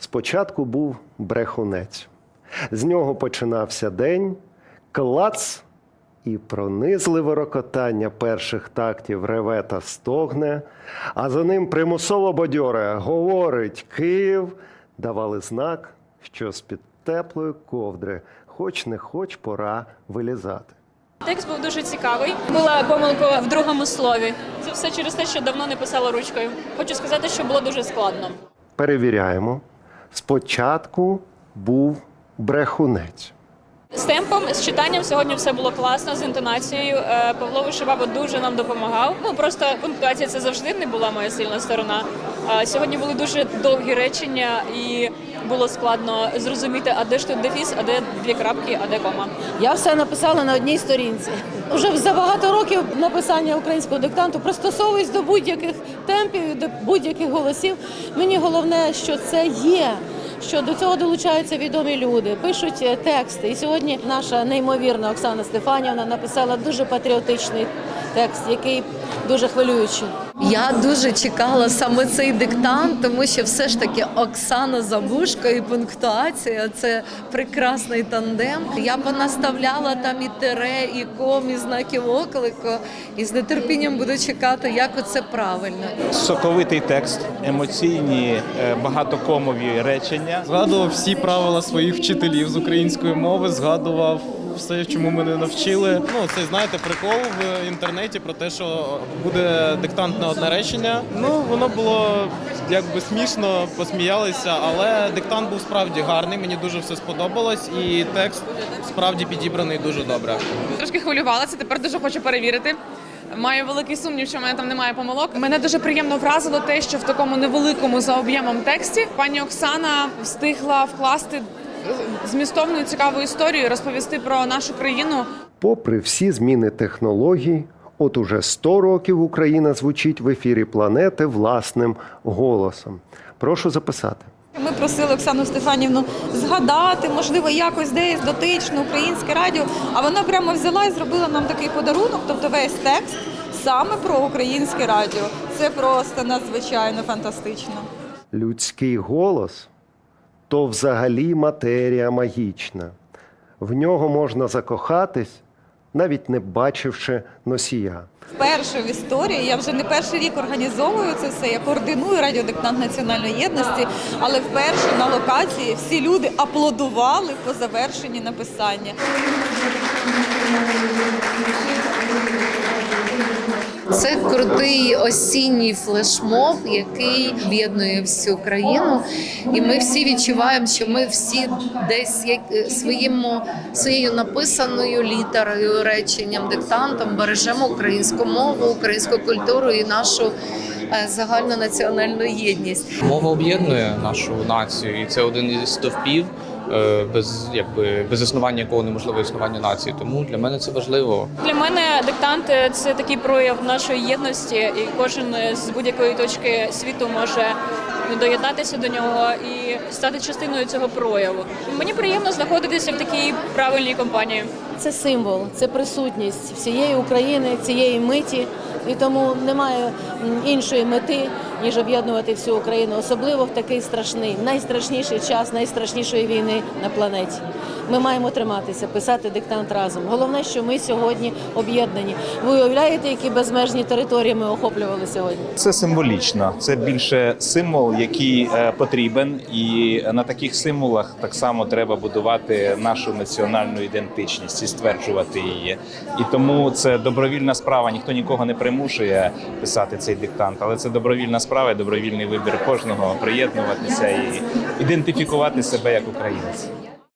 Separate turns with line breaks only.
Спочатку був брехунець. З нього починався день, клац і пронизливе рокотання перших тактів реве та стогне, а за ним примусово бадьоре говорить Київ, давали знак, що з-під теплої ковдри, хоч не хоч пора вилізати.
Текст був дуже цікавий. Була помилка в другому слові. Це все через те, що давно не писала ручкою. Хочу сказати, що було дуже складно.
Перевіряємо. Спочатку був брехунець.
З темпом, з читанням сьогодні все було класно, з інтонацією. Е, Павло Вишибаба дуже нам допомагав. Ну просто пунктуація це завжди не була моя сильна сторона. Сьогодні були дуже довгі речення, і було складно зрозуміти, а де ж тут дефіс, а де дві крапки, а де кома.
Я все написала на одній сторінці. Уже за багато років написання українського диктанту пристосовуюсь до будь-яких темпів, до будь-яких голосів. Мені головне, що це є. Що до цього долучаються відомі люди, пишуть е, тексти. І сьогодні наша неймовірна Оксана Стефанівна написала дуже патріотичний текст, який дуже хвилюючий.
Я дуже чекала саме цей диктант, тому що все ж таки Оксана Забушко і пунктуація це прекрасний тандем. Я понаставляла там і тире, і ком, і знаків оклику, і з нетерпінням буду чекати, як оце правильно.
соковитий текст, емоційні, е, багатокомові речення.
Згадував всі правила своїх вчителів з української мови, згадував все, чому мене навчили. Ну, це знаєте, прикол в інтернеті про те, що буде диктант на одне речення. Ну, воно було якби смішно, посміялися, але диктант був справді гарний. Мені дуже все сподобалось, і текст справді підібраний дуже добре.
Трошки хвилювалася, тепер дуже хочу перевірити. Маю великий сумнів, що в мене там немає помилок. Мене дуже приємно вразило те, що в такому невеликому за об'ємом тексті пані Оксана встигла вкласти змістовну і цікаву історію, розповісти про нашу країну,
Попри всі зміни технологій, от уже 100 років Україна звучить в ефірі планети власним голосом. Прошу записати.
Ми просили Оксану Стефанівну згадати, можливо, якось десь дотично українське радіо. А вона прямо взяла і зробила нам такий подарунок, тобто весь текст саме про українське радіо. Це просто надзвичайно фантастично.
Людський голос то взагалі матерія магічна. В нього можна закохатись, навіть не бачивши носія.
Вперше в історії я вже не перший рік організовую це все. Я координую радіодиктант національної єдності, але вперше на локації всі люди аплодували по завершенні написання.
Це крутий осінній флешмоб, який об'єднує всю країну. І ми всі відчуваємо, що ми всі десь як своїм своєю написаною літерою, реченням, диктантом бережемо українську мову, українську культуру і нашу е, загальну національну єдність.
Мова об'єднує нашу націю, і це один із стовпів, е, без якби без існування якого неможливо існування нації. Тому для мене це важливо.
Для мене диктант е, це такий прояв нашої єдності, і кожен е, з будь-якої точки світу може доєднатися до нього і стати частиною цього прояву. Мені приємно знаходитися в такій правильній компанії.
Це символ, це присутність всієї України, цієї миті. І тому немає іншої мети, ніж об'єднувати всю Україну, особливо в такий страшний, найстрашніший час найстрашнішої війни на планеті. Ми маємо триматися, писати диктант разом. Головне, що ми сьогодні об'єднані. Ви уявляєте, які безмежні території ми охоплювали сьогодні?
Це символічно, це більше символ, який е, потрібен, і на таких символах так само треба будувати нашу національну ідентичність і стверджувати її. І тому це добровільна справа. Ніхто нікого не примушує писати цей диктант, але це добровільна справа, і добровільний вибір кожного приєднуватися і ідентифікувати себе як українець.